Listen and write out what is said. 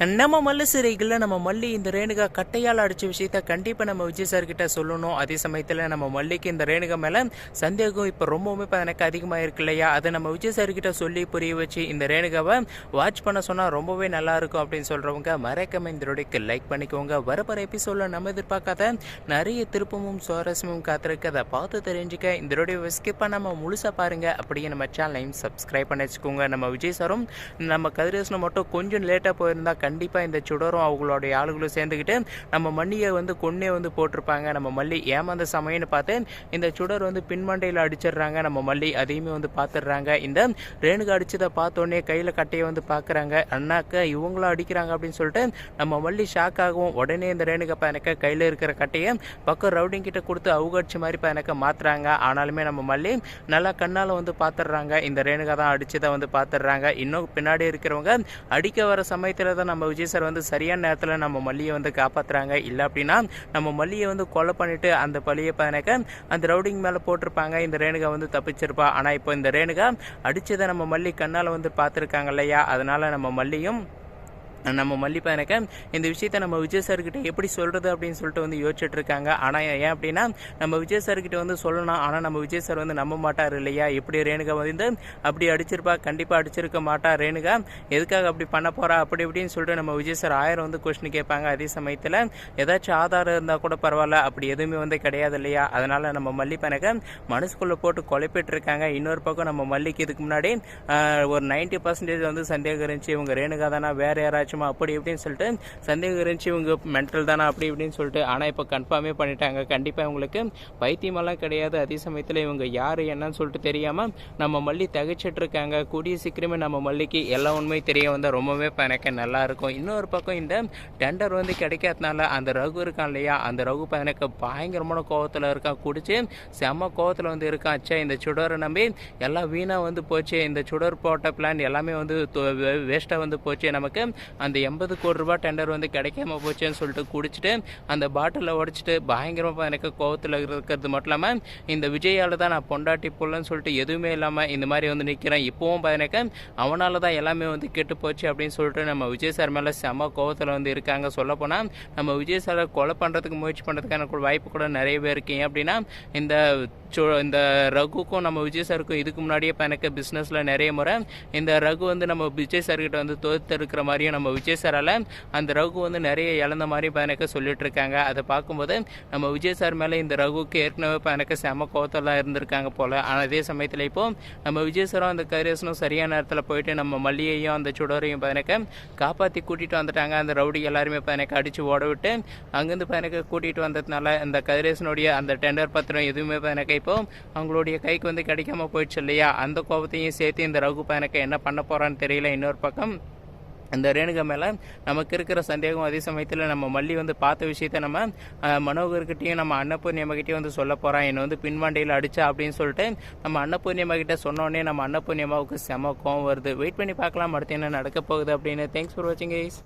நம்ம மல்லு சிறைகளில் நம்ம மல்லி இந்த ரேணுகா கட்டையால் அடிச்ச விஷயத்த கண்டிப்பாக நம்ம விஜய் சார் கிட்ட சொல்லணும். அதே சமயத்தில் நம்ம மல்லிக்கு இந்த ரேணுகா மேலே சந்தேகம் இப்போ ரொம்பவுமே இப்போ எனக்கு அதிகமாக இருக்கு இல்லையா? அதை நம்ம விஜய் சார் கிட்ட சொல்லி புரிய வச்சு இந்த ரேணுகாவை வாட்ச் பண்ண சொன்னால் ரொம்பவே நல்லா இருக்கும் அப்படின்னு சொல்கிறவங்க மறக்காம இந்த ரோடிக்கு லைக் பண்ணிக்கோங்க. வரப்போகிற எபிசோடில் நம்ம எதிர்பார்க்காத நிறைய திருப்பமும் சுவாரஸ்யமும் காத்திருக்கு. அதை பார்த்து தெரிஞ்சுக்க இந்த ரோடியை ஸ்கிப் பண்ணாமல் முழுசாக பாருங்கள் அப்படியே நம்ம சேனலையும் சப்ஸ்கிரைப் பண்ணி வச்சுக்கோங்க. நம்ம விஜய் சாரும் நம்ம கதிரேசனை மட்டும் கொஞ்சம் லேட்டாக போயிருந்தா கண்டிப்பாக இந்த சுடரும் அவங்களுடைய ஆளுகளும் சேர்ந்துக்கிட்டு நம்ம மல்லியை வந்து கொன்னே வந்து போட்டிருப்பாங்க. நம்ம மல்லி ஏமாந்த சமயம்னு பார்த்து இந்த சுடர் வந்து பின்மண்டையில் அடிச்சிடுறாங்க. நம்ம மல்லி அதையுமே வந்து பார்த்துடுறாங்க. இந்த ரேணுகா அடிச்சதை பார்த்தோன்னே கையில் கட்டையை வந்து பார்க்குறாங்க. அண்ணாக்க இவங்களும் அடிக்கிறாங்க அப்படின்னு சொல்லிட்டு நம்ம மல்லி ஷாக் ஆகும் உடனே இந்த ரேணுகா பையனுக்கு கையில் இருக்கிற கட்டையை பக்கம் ரவுடிங் கிட்ட கொடுத்து அவுகடிச்சு மாதிரி பையனுக்கு மாத்துறாங்க. ஆனாலுமே நம்ம மல்லி நல்லா கண்ணால் வந்து பார்த்துடுறாங்க. இந்த ரேணுகா தான் அடிச்சதை வந்து பார்த்துடுறாங்க. இன்னும் பின்னாடி இருக்கிறவங்க அடிக்க வர சமயத்தில் தான் நம்ம நம்ம விஜய் சார் வந்து சரியான நேரத்தில் நம்ம மல்லியை வந்து காப்பாற்றுறாங்க இல்லை அப்படின்னா நம்ம மல்லியை வந்து கொலை பண்ணிட்டு அந்த பழியை பதனக்க அந்த ரவுடிங் மேலே போட்டிருப்பாங்க. இந்த ரேணுகா வந்து தப்பிச்சிருப்பா. ஆனால் இப்போ இந்த ரேணுகா அடித்ததை நம்ம மல்லி கண்ணால் வந்து பார்த்துருக்காங்க இல்லையா? அதனால நம்ம மல்லியும் நம்ம மல்லிப்பா இந்த விஷயத்த நம்ம விஜய் சார்கிட்ட எப்படி சொல்கிறது அப்படின்னு சொல்லிட்டு வந்து யோசிச்சுட்டு இருக்காங்க ஆனால் ஏன் அப்படின்னா நம்ம விஜய் சார்கிட்ட வந்து சொல்லணும். ஆனால் நம்ம விஜய் சார் வந்து நம்ப மாட்டார் இல்லையா? எப்படி ரேணுகா வந்து அப்படி அடிச்சிருப்பா? கண்டிப்பாக அடிச்சிருக்க மாட்டா ரேணுகா. எதுக்காக அப்படி பண்ண போகிறா அப்படி இப்படின்னு சொல்லிட்டு நம்ம விஜய் சார் ஆயிரம் வந்து கொஸ்டின் கேட்பாங்க. அதே சமயத்தில் ஏதாச்சும் ஆதாரம் இருந்தால் கூட பரவாயில்ல. அப்படி எதுவுமே வந்து கிடையாது இல்லையா? அதனால் நம்ம மல்லிப்பனக்க மனசுக்குள்ளே போட்டு குழப்பிட்டு இருக்காங்க இன்னொரு பக்கம் நம்ம மல்லிக்கு இதுக்கு முன்னாடி ஒரு நைன்ட்டி பர்சன்டேஜ் வந்து சந்தேகம் இருந்துச்சு. இவங்க ரேணுகா தானா? வேறு யாராச்சும் அப்படி இப்படின்னு சொல்லிட்டு சந்தேகம் இருந்துச்சு இவங்க மென்டல் தானே? அப்படி இப்படின்னு சொல்லிட்டு. ஆனால் இப்போ கன்ஃபார்மே பண்ணிட்டாங்க. கண்டிப்பாக இவங்களுக்கு பைத்தியமெல்லாம் கிடையாது. அதே சமயத்தில் இவங்க யார் என்னன்னு சொல்லிட்டு தெரியாமல் நம்ம மல்லி தகைச்சிட்டு இருக்காங்க. கூடிய சீக்கிரமே நம்ம மல்லிக்கு எல்லா உண்மையும் தெரிய வந்தால் ரொம்பவே எனக்கு நல்லாயிருக்கும் இன்னொரு பக்கம் இந்த டெண்டர் வந்து கிடைக்காதனால அந்த ரகு இருக்கான் இல்லையா? அந்த ரகு எனக்கு பயங்கரமான கோவத்தில் இருக்கான். குடிச்சு செம்ம கோவத்தில் வந்து இருக்கான். ச்சே இந்த சுடரை நம்பி எல்லாம் வீணாக வந்து போச்சு. இந்த சுடர் போட்ட பிளான் எல்லாமே வந்து வேஸ்ட்டாக வந்து போச்சு. நமக்கு அந்த எண்பது கோடி ரூபாய் டெண்டர் வந்து கிடைக்காம போச்சுன்னு சொல்லிட்டு குடிச்சிட்டு அந்த பாட்டிலை உடச்சிட்டு பயங்கரமாக எனக்கு கோவத்தில் இருக்கிறது மட்டும் இல்லாமல் இந்த விஜயால் தான் நான் பொண்டாட்டி புள்ளன்னு சொல்லிட்டு எதுவுமே இல்லாமல் இந்த மாதிரி வந்து நிற்கிறேன் இப்போவும் எனக்கு அவனால தான் எல்லாமே வந்து கெட்டு போச்சு அப்படின்னு சொல்லிட்டு நம்ம விஜய் சார் மேலே செம கோவத்தில் வந்து இருக்காங்க. சொல்லப்போனால் நம்ம விஜய் சாரை கொலை பண்ணுறதுக்கு முயற்சி பண்ணுறதுக்கான கூட வாய்ப்பு கூட நிறைய பேர் இருக்கீங்க அப்படின்னா இந்த இந்த ரகுக்கும் நம்ம விஜய் சாருக்கும் இதுக்கு முன்னாடியே இப்போ எனக்கு பிஸ்னஸில் நிறைய முறை இந்த ரகு வந்து நம்ம விஜய் சார்கிட்ட வந்து தோத்து இருக்கிற மாதிரியும் நம்ம விஜய் சாரால் அந்த ரகு வந்து நிறைய இழந்த மாதிரி இப்போ சொல்லிட்டு இருக்காங்க அதை பார்க்கும்போது நம்ம விஜய் சார் மேலே இந்த ரகுக்கு ஏற்கனவே இப்போ செம கோவத்தெல்லாம் இருந்திருக்காங்க போல். ஆனால் அதே சமயத்தில் இப்போ நம்ம விஜய் சாரும் அந்த கரியர்ஸனும் சரியான நேரத்தில் போயிட்டு நம்ம மல்லியையும் அந்த சுடரையும் இப்போ காப்பாற்றி கூட்டிகிட்டு வந்துட்டாங்க. அந்த ரவுடி எல்லாருமே இப்போ அடித்து ஓட விட்டு அங்கேருந்து இப்போ கூட்டிகிட்டு வந்ததுனால இந்த கதிரேசனுடைய அந்த டெண்டர் பத்திரம் எதுவுமே இப்போ இப்போ அவங்களுடைய கைக்கு வந்து கிடைக்காம போயிடுச்சு இல்லையா? அந்த கோபத்தையும் சேர்த்து இந்த ரகு எனக்கு என்ன பண்ண போறான்னு தெரியல. இன்னொரு பக்கம் அந்த ரேணுகா மேலே நமக்கு இருக்கிற சந்தேகம் அதே சமயத்தில் நம்ம மல்லி வந்து பார்த்த விஷயத்த நம்ம மனோகர்கிட்டையும் நம்ம அன்னபூர்ணியம்மாகிட்டையும் வந்து சொல்ல போகிறான் என்னை வந்து பின்வாண்டியில் அடிச்சா அப்படின்னு சொல்லிட்டு நம்ம அன்னபூர்ணியம்மாக்கிட்ட சொன்னோடனே நம்ம அன்னபூர்ணியம்மாவுக்கு செம கோவம் வருது. வெயிட் பண்ணி பார்க்கலாம். அடுத்து என்ன நடக்க போகுது அப்படின்னு. தேங்க்ஸ் ஃபார் வாட்சிங் கைஸ்